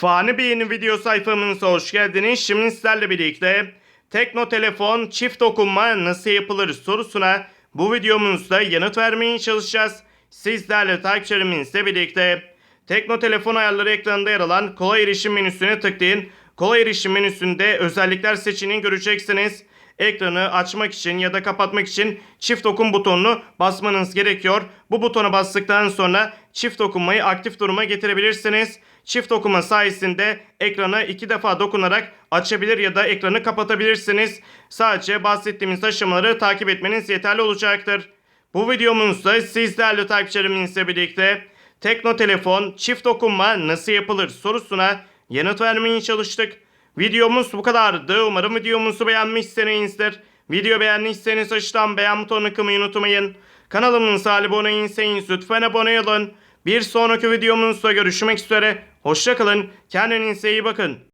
Fani yeni video sayfamıza hoş geldiniz. Şimdi sizlerle birlikte Tekno Telefon çift dokunma nasıl yapılır sorusuna bu videomuzda yanıt vermeye çalışacağız. Sizlerle takipçilerimizle birlikte Tekno Telefon ayarları ekranında yer alan kolay erişim menüsüne tıklayın. Kolay erişim menüsünde özellikler seçeneğini göreceksiniz. Ekranı açmak için ya da kapatmak için çift dokun butonunu basmanız gerekiyor. Bu butona bastıktan sonra çift dokunmayı aktif duruma getirebilirsiniz. Çift dokunma sayesinde ekranı iki defa dokunarak açabilir ya da ekranı kapatabilirsiniz. Sadece bahsettiğimiz aşamaları takip etmeniz yeterli olacaktır. Bu videomuzda sizlerle takipçilerimizle birlikte Tekno Telefon çift dokunma nasıl yapılır sorusuna yanıt vermeye çalıştık. Videomuz bu kadardı. Umarım videomuzu beğenmişsinizdir. Video beğendiyseniz aşağıdan beğen butonuna kılmayı unutmayın. Kanalımıza abone değilseniz lütfen abone olun. Bir sonraki videomuzda görüşmek üzere. Hoşçakalın. Kendinize iyi bakın.